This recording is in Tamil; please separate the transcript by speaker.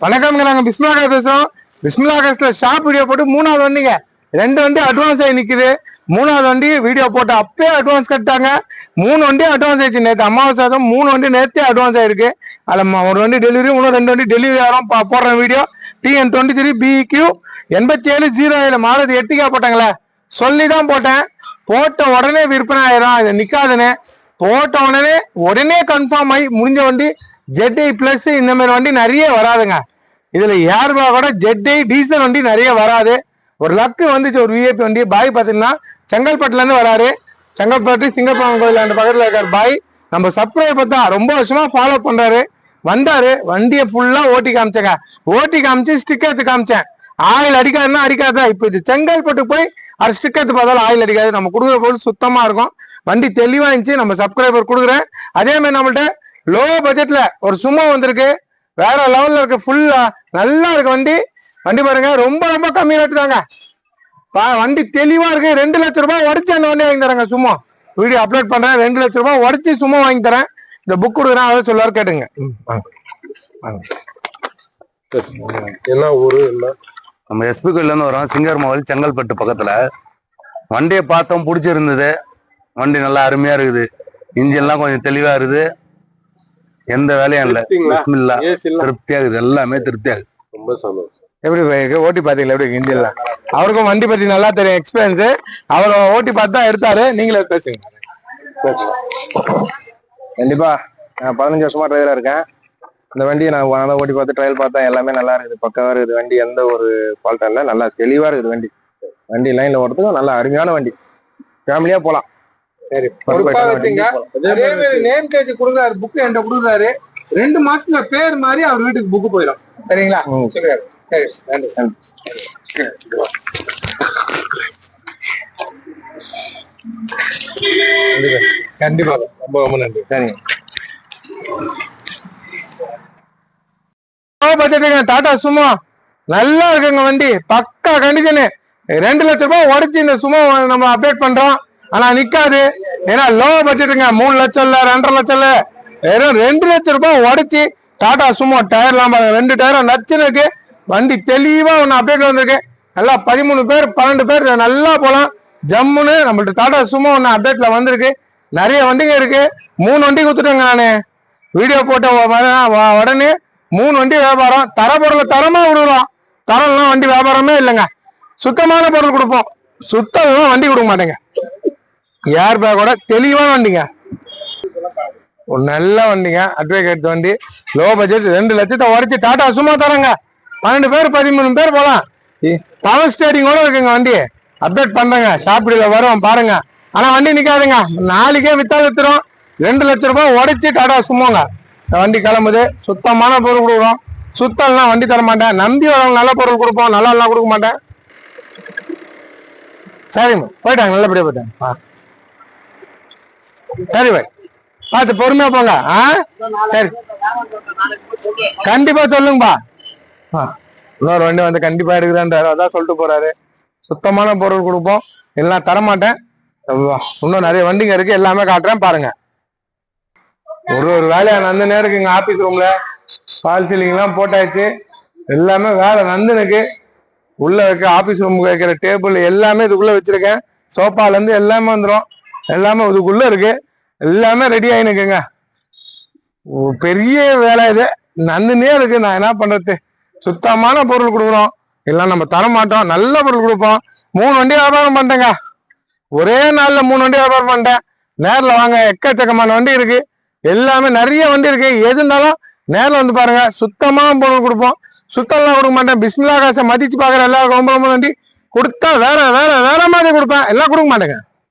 Speaker 1: வணக்கம்ங்க நாங்கள் பிஸ்மிலா பேசுகிறோம் பிஸ்மிலா ஷாப் வீடியோ போட்டு மூணாவது வண்டிங்க. ரெண்டு வண்டி அட்வான்ஸ் ஆகி நிற்குது மூணாவது வண்டி வீடியோ போட்டு அப்பயே அட்வான்ஸ் கட்டாங்க மூணு வண்டி அட்வான்ஸ் ஆயிடுச்சு. நேற்று அமாவாசை மூணு வண்டி நேற்றே அட்வான்ஸ் ஆயிருக்கு. அதில் ஒரு வண்டி டெலிவரி இன்னும் ரெண்டு வண்டி டெலிவரி ஆகிறோம் போடுற video TN twenty three BQ எண்பத்தி ஏழு ஜீரோ ஏழு. மாறுதி எட்டுக்கா போட்டாங்களே? சொல்லி தான் போட்டேன். போட்ட உடனே விற்பனை ஆயிரும். இது நிற்காதுன்னு போட்ட உடனே உடனே கன்ஃபார்ம் ஆகி முடிஞ்ச வண்டி ஜெட்ஐ பிளஸ் இந்த மாதிரி வண்டி நிறைய வராதுங்க. இதுல ஏர்பா கூட ஜெட்ஐ டீசல் வண்டி நிறைய வராது. ஒரு லக்கு வந்துச்சு ஒரு விஐபி வண்டி பாய் பாத்தீங்கன்னா செங்கல்பட்டுல இருந்து வராரு. செங்கல்பட்டு சிங்கப்பூரம் கோயில் அந்த பக்கத்துல இருக்காரு பாய். நம்ம சப்ஸ்கிரைபர் பார்த்தா ரொம்ப வருஷமா ஃபாலோ பண்றாரு. வந்தாரு. வண்டியை ஃபுல்லா ஓட்டி காமிச்சேங்க. ஓட்டி காமிச்சு ஸ்டிக்கர் எடுத்து காமிச்சேன். ஆயில் அடிக்காதுன்னா அடிக்காதா. இப்போ இது செங்கல்பட்டு போய் அது ஸ்டிக்கர் எடுத்து பார்த்தாலும் ஆயில் அடிக்காது. நம்ம கொடுக்குற பொருள் சுத்தமா இருக்கும். வண்டி தெளிவா இருந்துச்சு. நம்ம சப்ஸ்கிரைபர் கொடுக்குறேன். அதே மாதிரி நம்மள்ட்ட லோ பட்ஜெட்ல ஒரு சும்மா வந்திருக்கு. வேற லெவல்ல இருக்கு ஃபுல்லா நல்லா இருக்கு வண்டி. வண்டி பாருங்க ரொம்ப ரொம்ப கம்மி ரேட்டு தாங்க. பா- வண்டி தெளிவா இருக்கு. ரெண்டு லட்சம் ரூபாய் உடச்சு அந்த வண்டி வாங்கி தரேங்க சும்மா. வீடியோ அப்லோட் பண்றேன் ரெண்டு லட்சம் ரூபாய் உடச்சு சும்மா வாங்கி தரேன். இந்த புக் கொடுக்குறேன் அதை சொல்லுவாரு கேட்டுங்க.
Speaker 2: என்ன ஊரு என்ன?
Speaker 3: நம்ம எஸ்பி கோயிலேருந்து வரோம். சிங்கர்மாவளி செங்கல்பட்டு பக்கத்துல. வண்டியை பார்த்தோம் பிடிச்சிருந்தது. வண்டி நல்லா அருமையா இருக்குது. இன்ஜின்லாம் கொஞ்சம் தெளிவா இருக்குது. எந்த வேலையும் இல்லை? பிஸ்மில்லா.
Speaker 2: ஏசி எல்லாம்.
Speaker 3: திருப்தியா இருக்குது எல்லாமே திருப்தியா இருக்குது
Speaker 2: ரொம்ப சந்தோஷம்.
Speaker 1: எப்படி? ஓட்டி பாத்தீங்களா எப்படி இருக்கு இந்தியன்ல அவருக்கும் வண்டி பத்தி நல்லா தெரியும். எக்ஸ்பீரியன்ஸ் அவர் ஓட்டி பார்த்து தான் எடுத்தாரு. நீங்களே பேசுங்க.
Speaker 4: கண்டிப்பா. நான் பதினஞ்சு வருஷமா டிரைவரா இருக்கேன். இந்த வண்டியை நான் நான் ஓட்டி பார்த்து ட்ரையல் பார்த்தா எல்லாமே நல்லா இருக்குது. பக்கவா இருக்குது. வண்டி எந்த ஒரு ஃபால்ட்டும் இல்லை. நல்லா தெளிவா இருக்குது வண்டி. வண்டி லைன்ல ஓட்டுறதுக்கு நல்ல அருமையான வண்டி. ஃபேமிலியா போலாம்.
Speaker 1: சரி பொறுப்பா வச்சுங்க. அதே மாதிரி நேம் கேஜ் கொடுக்குறாரு புக் என்கிட்ட கொடுக்குறாரு. ரெண்டு மாசத்துல பேர் மாதிரி அவர் வீட்டுக்கு புக் போயிடும். சரிங்களா? சரி நன்றி. கண்டிப்பா.
Speaker 2: ரொம்ப ரொம்ப நன்றி.
Speaker 4: சரிங்க
Speaker 1: பட்ஜெட்டுங்க டாடா சுமோ. நல்லா இருக்குங்க வண்டி. பக்கா கண்டிஷனு ரெண்டு லட்சம் ரூபாய் உடச்சு இந்த சுமோ நம்ம அப்டேட் பண்றோம். ஆனா நிக்காது. ஏன்னா லோ பட்ஜெட்டுங்க மூணு லட்சம் இல்ல ரெண்டரை லட்சம் இல்ல. வெறும் ரெண்டு லட்சம் ரூபாய் உடச்சி டாடா சும்மா டயர்லாம் பாருங்க ரெண்டு டயரும் நச்சுன்னு இருக்கு. வண்டி தெளிவா ஒன்று அப்டேட் வந்திருக்கு. நல்லா பதிமூணு பேர் பன்னெண்டு பேர் நல்லா போலாம். ஜம்முன்னு நம்மள்ட்ட டாடா சும்மா ஒன்று அப்டேட்ல வந்திருக்கு. நிறைய வண்டிங்க இருக்கு. மூணு வண்டி கொடுத்துட்டேங்க நானு. வீடியோ போட்ட உடனே மூணு வண்டி வியாபாரம். தர பொருளை தரமா விடுறோம். தரம்லாம் வண்டி வியாபாரமே இல்லைங்க. சுத்தமான பொருள் கொடுப்போம். சுத்தம் வண்டி கொடுக்க மாட்டேங்க. ஏர் பேக்கோட தெளிவான வண்டிங்க. ஒரு நல்ல வண்டிங்க. அட்வொகேட் வண்டி. லோ பட்ஜெட் ரெண்டு லட்சத்தை உரைச்சி டாடா சும்மா தராங்க. பன்னெண்டு பேர் பதிமூணு பேர் போலாம். பவர் ஸ்டேரிங்கோட இருக்குங்க வண்டி. அப்டேட் பண்றேங்க. ஷாப்பிடில வரும் பாருங்க. ஆனா வண்டி நிக்காதுங்க. நாளைக்கே வித்தா வித்துரும். ரெண்டு லட்ச ரூபாய் உடைச்சு டாடா சும்மாங்க. வண்டி கிளம்புது. சுத்தமான பொருள் கொடுக்குறோம். சுத்தம்லாம் வண்டி தர மாட்டேன். நம்பி வரவங்க நல்ல பொருள் கொடுப்போம். நல்லா எல்லாம் கொடுக்க மாட்டேன். சரிம்மா. போயிட்டாங்க. நல்லபடியாக போயிட்டாங்க. ஆ. சரி பாய். பார்த்து பொறுமையா போங்க ஆ? சரி. கண்டிப்பா சொல்லுங்கப்பா. இன்னொரு வண்டி வந்து கண்டிப்பா எடுக்குதான்றாரு அதான் சொல்லிட்டு போறாரு. சுத்தமான பொருள் கொடுப்போம். எல்லாம் தரமாட்டேன். இன்னும் நிறைய வண்டிங்க இருக்கு. எல்லாமே காட்டுறேன். பாருங்க. ஒரு ஒரு வேலையா நந்துனே இருக்குங்க ஆபீஸ் ரூம்ல பால் சீலிங் எல்லாம் போட்டாச்சு. எல்லாமே வேலை நந்தனுக்கு உள்ள வைக்க ஆபீஸ் ரூமுக்கு வைக்கிற டேபிள் எல்லாமே இதுக்குள்ள வச்சிருக்கேன். சோஃபால இருந்து எல்லாமே வந்துடும் எல்லாமே இதுக்குள்ள இருக்கு. எல்லாமே ரெடி ஆயினுக்குங்க. பெரிய வேலை இது. நந்துனே இருக்கு. நான் என்ன பண்றது? சுத்தமான பொருள் கொடுக்குறோம். எல்லாம் நம்ம தர மாட்டோம் நல்ல பொருள் கொடுப்போம். மூணு வண்டி வியாபாரம் பண்ணிட்டேங்க ஒரே நாள்ல மூணு வண்டி வியாபாரம் பண்ணிட்டேன் நேர்ல வாங்க. எக்கச்சக்கமான வண்டி இருக்கு. எல்லாமே நிறைய வண்டி இருக்கு. எது இருந்தாலும் நேரில் வந்து பாருங்க. சுத்தமான பொருள் கொடுப்போம். சுத்தம்லாம் கொடுக்க மாட்டேன். பிஸ்மிலா காசை மதிச்சு பாக்குற எல்லாருக்கும் ரொம்ப ரொம்ப நன்றி. கொடுத்தா வேற வேற வேற மாதிரி கொடுப்பேன். எல்லாம் கொடுக்க மாட்டேங்க.